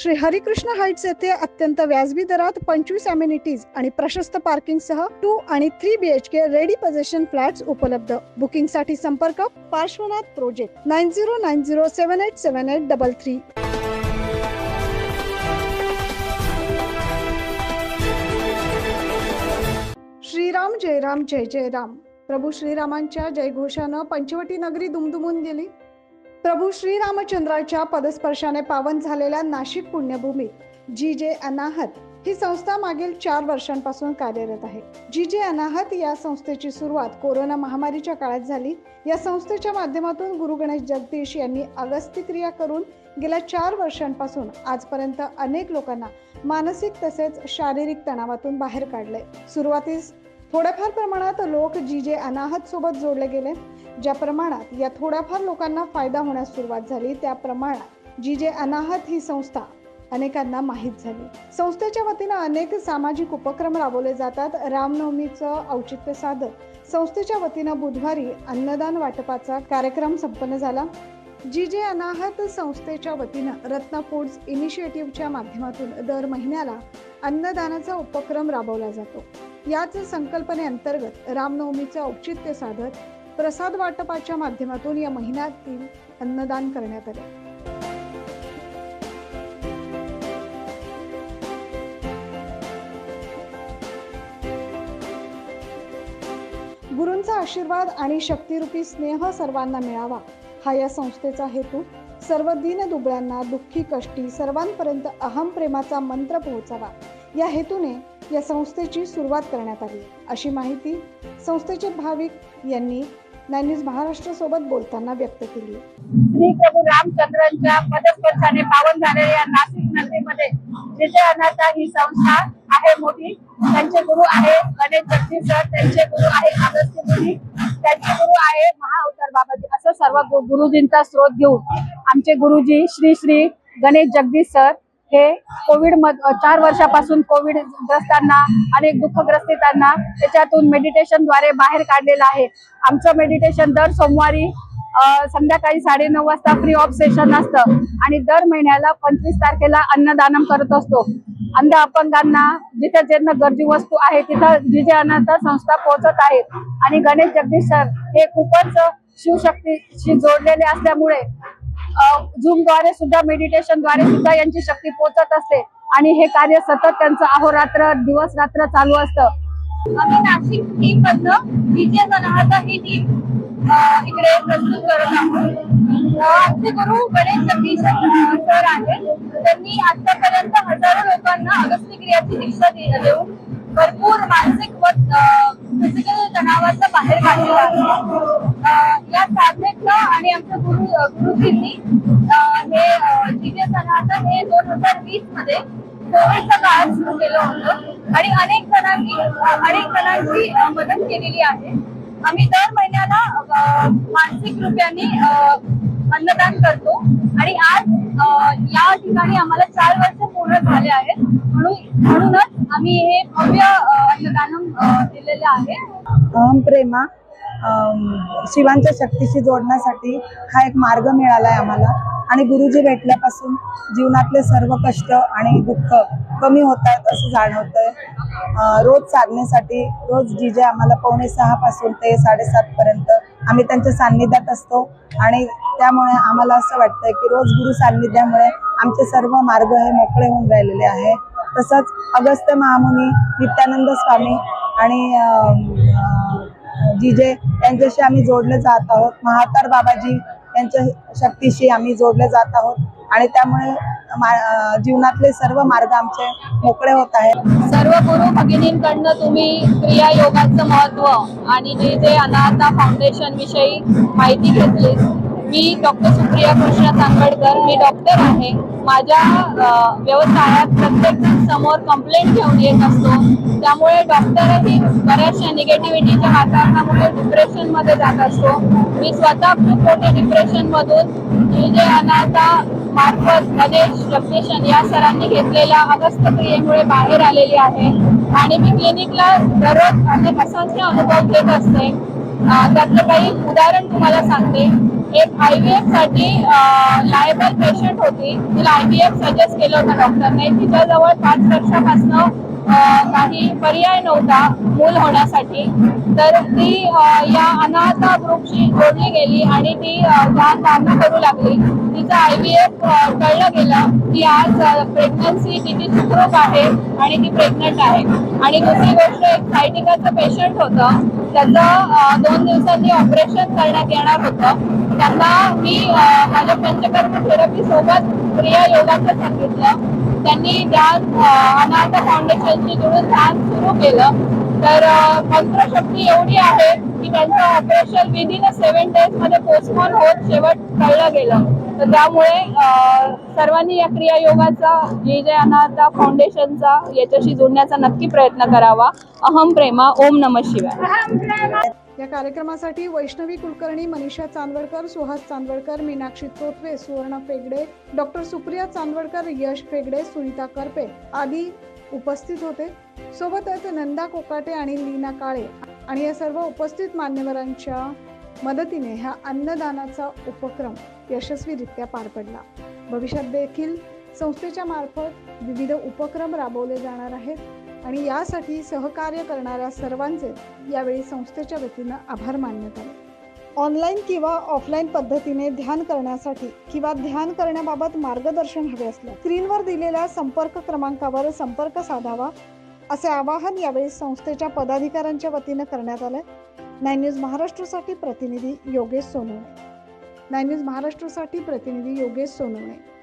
Shri Harikrishna heights येथे अत्यंत व्याजबी दरात पंचवीस अम्युनिटीज आणि प्रशस्त पार्किंग सह टू आणि three B H K ready possession flats उपलब्ध. बुकिंगसाठी संपर्क Parshwanath project nine zero nine zero seven eight seven eight double three Shriram जय राम जय जय राम. प्रभू श्रीरामांच्या जयघोषानं पंचवटी नगरी दुमदुमून गेली. प्रभू श्रीरामचंद्राच्या पदस्पर्शाने पावन झालेल्या नाशिक पुण्यभूमीत जी जे अनाहत ही संस्था मागील चार वर्षांपासून कार्यरत आहे. जी जे अनाहत या संस्थेची सुरुवात कोरोना महामारीच्या काळात झाली. या संस्थेच्या माध्यमातून गुरु गणेश जगदीश यांनी अगस्ती क्रिया करून गेल्या चार वर्षांपासून आजपर्यंत अनेक लोकांना मानसिक तसेच शारीरिक तणावातून बाहेर काढले. सुरुवातीस थोड्याफार प्रमाणात लोक जी जे अनाहत सोबत जोडले गेले. ज्या प्रमाणात या थोड्याफार लोकांना फायदा होण्यास सुरुवात झाली त्या प्रमाणात जी जे अनाहत ही संस्था अनेकांना माहीत झाली. संस्थेच्या वतीनं अनेक सामाजिक उपक्रम राबवले जातात. रामनवमीचं औचित्य साधत संस्थेच्या वतीनं बुधवारी अन्नदान वाटपाचा कार्यक्रम संपन्न झाला. जी जे अनाहत संस्थेच्या वतीनं रत्न फूड्स इनिशिएटिव्हच्या माध्यमातून दर महिन्याला अन्नदानाचा उपक्रम राबवला जातो. याच संकल्पनेअंतर्गत रामनवमीचं औचित्य साधत प्रसाद वाटपाच्या माध्यमातून या महिन्यातील अन्नदान करण्यात आले. गुरूंचा आशीर्वाद आणि शक्तिरूपी स्नेह सर्वांना मिळावा हा या संस्थेचा हेतू. सर्व दीन दुबळ्यांना दुःखी कष्टी सर्वांपर्यंत अहम प्रेमाचा मंत्र पोहोचावा. या हेतूने या संस्थेची सुरुवात करण्यात आली. अशी माहिती संस्थेचे भाविक यांनी नायन्यूज महाराष्ट्र सोबत बोलताना व्यक्त केली. श्री प्रभू रामचंद्रांच्या पदस्पर्शाने पावन झालेल्या नाशिक नगरीमध्ये. विजय अनाथा ही संस्था आहे मोठी. त्यांचे गुरु आहे गणेश जगदीश सर. त्यांचे गुरु आहे अगस्त्य मुनी. त्यांचे गुरु आहे महाअवतार बाबाजी. असं सर्व गुरुजींचा स्रोत घेऊन आमचे गुरुजी श्री श्री गणेश जगदीश सर हे कोविड चार वर्षापासून कोविड ग्रस्तांना अनेक दुःखग्रस्तांना त्याच्यातून मेडिटेशनद्वारे बाहेर काढलेलं आहे. आमचं मेडिटेशन दर सोमवारी संध्याकाळी साडेनऊ वाजता फ्री ऑफ सेशन असतं. आणि दर महिन्याला पंचवीस तारखेला अन्नदानम करत असतो. अंध अपंगांना जिथे ज्यांना गरजू वस्तू आहे तिथं जिजे अनाथ संस्था पोहोचत आहेत. आणि गणेश जगदीश सर हे खूपच शिवशक्तीशी जोडलेले असल्यामुळे झूमद्वारे सुद्धा मेडिटेशनद्वारे सुद्धा यांची शक्ती पोहोचत असते. आणि हे कार्य सतत त्यांचं अहोरात्र दिवस रात्र चालू असतं. आम्ही नाशिक टीम मधनं विजय ही टीम इकडे प्रस्तुत करत आहोत. आमचे गुरु गणेश जगदीश सर आहेत. त्यांनी आतापर्यंत हजारो लोकांना अगस्ती क्रियाची दीक्षा देऊन भरपूर मानसिक व फिजिकल तणावाचं बाहेर काढलेलं आहे. या आणि आमच्या गुरु गुरुजींनी हे दिव्य सनातन हे दोन हजार वीसमध्ये कोविडचा काळ सुरू केलं होतं. आणि अनेक जणांनी अनेक जणांची मदत केलेली आहे. आम्ही दर महिन्याला मानसिक रुपयाने अन्नदान करतो. आणि आज या ठिकाणी आम्हाला चार वर्ष पूर्ण झाले आहेत. म्हणून म्हणूनच आम्ही हे भव्य अन्नदान अन्नदानम दिलेले आहे. ओम प्रेमा. शिवांच्या शक्तीशी जोडण्यासाठी हा एक मार्ग मिळाला आहे आम्हाला. आणि गुरुजी भेटल्यापासून जीवनातले सर्व कष्ट आणि दुःख कमी होत आहेत असं जाणवतंय. रोज साधनेसाठी रोज जी जे आम्हाला पावणे सहापासून ते साडेसातपर्यंत आम्ही त्यांच्या सान्निध्यात असतो. आणि त्यामुळे आम्हाला असं वाटतंय की रोज गुरु सान्निध्यामुळे आमचे सर्व मार्ग हे मोकळे होऊन राहिलेले आहे. तसंच अगस्त्य महामुनी नित्यानंद स्वामी आणि जिजे यांच्याशी आम्ही जोडले जात आहोत महातार बाबाजी यांच्या शक्तीशी आम्ही जोडले जात आहोत आणि त्यामुळे जीवनातले सर्व मार्ग आमचे मोकळे होत आहेत. सर्व गुरु भगिनींकडनं तुम्ही क्रिया योगाचं महत्त्व आणि जे जे अनाथा फाउंडेशन विषयी माहिती घेतली मी डॉक्टर सुप्रिया कृष्णा तांबडकर मी डॉक्टर आहे. माझ्या व्यवसायात प्रत्येकजण समोर कंप्लेंट घेऊन येत असतो. त्यामुळे डॉक्टरही बऱ्याचशा निगेटिव्हिटीच्या वातावरणामुळे डिप्रेशनमध्ये जात असतो. मी स्वतः खूप मोठे डिप्रेशन मधून अनाथा मार्फत गणेश जगदीशन या सरांनी घेतलेल्या अगस्त क्रियेमुळे बाहेर आलेली आहे. आणि मी क्लिनिकला दररोज अनेक असंख्य अनुभव घेत असते. त्यातलं काही उदाहरण तुम्हाला सांगते. एक आय व्ही एफसाठी लायबल पेशंट होती. तिला आय व्ही एफ सजेस्ट केलं होतं डॉक्टरने तिच्याजवळ पाच वर्षापासून काही पर्याय नव्हता मूल होण्यासाठी. तर ती या अनाथ ग्रुपशी जोडली गेली आणि ती ध्यान धारणा करू लागली. तिचं आय व्ही एफ कळलं गेलं की आज प्रेग्नन्सी तिची सुखरूप आहे आणि ती प्रेग्नंट आहे. आणि दुसरी गोष्ट एक सायटिकाचं पेशंट होतं. त्याचं दोन दिवसांनी ऑपरेशन करण्यात येणार होतं. त्यांना मी माझ्या पंचकर्म थेरपी सोबत क्रिया योगाचं सांगितलं त्यांनी डान्स अनाथ फाउंडेशनशी जुळून डान्स सुरू केलं तर मंत्रशक्ती एवढी आहे की त्यांचं ऑपरेशन विदिन अ सेव्हन डेजमध्ये पोस्टपोन होत शेवट कळलं गेलं. तर त्यामुळे सर्वांनी या क्रिया योगाचा जे जे अनाथ फाउंडेशनचा याच्याशी जोडण्याचा नक्की प्रयत्न करावा. अहम प्रेमा ओम नम शिवाय. या कार्यक्रमासाठी वैष्णवी कुलकर्णी मनीषा चांदवडकर सुहास चांदवडकर मीनाक्षी तोतवे सुवर्ण फेगडे डॉक्टर सुप्रिया चांदवडकर यश फेगडे सुनीता करपे आदी उपस्थित होते. सोबतच नंदा कोकाटे आणि लीना काळे आणि या सर्व उपस्थित मान्यवरांच्या मदतीने ह्या अन्नदानाचा उपक्रम यशस्वीरित्या पार पडला. भविष्यात देखील संस्थेच्या मार्फत विविध उपक्रम राबवले जाणार आहेत. आणि यासाठी सहकार्य करणाऱ्या सर्वांचे यावेळी संस्थेच्या वतीनं आभार मानण्यात आले. ऑनलाईन किंवा ऑफलाईन पद्धतीने ध्यान करण्यासाठी किंवा ध्यान करण्याबाबत मार्गदर्शन हवे असल्यास स्क्रीनवर दिलेल्या संपर्क क्रमांकावर संपर्क साधावा असे आवाहन यावेळी संस्थेच्या पदाधिकाऱ्यांच्या वतीनं करण्यात आलं नाईन न्यूज महाराष्ट्रासाठी प्रतिनिधी योगेश सोनवणे. नाईन न्यूज महाराष्ट्रासाठी प्रतिनिधी योगेश सोनवणे.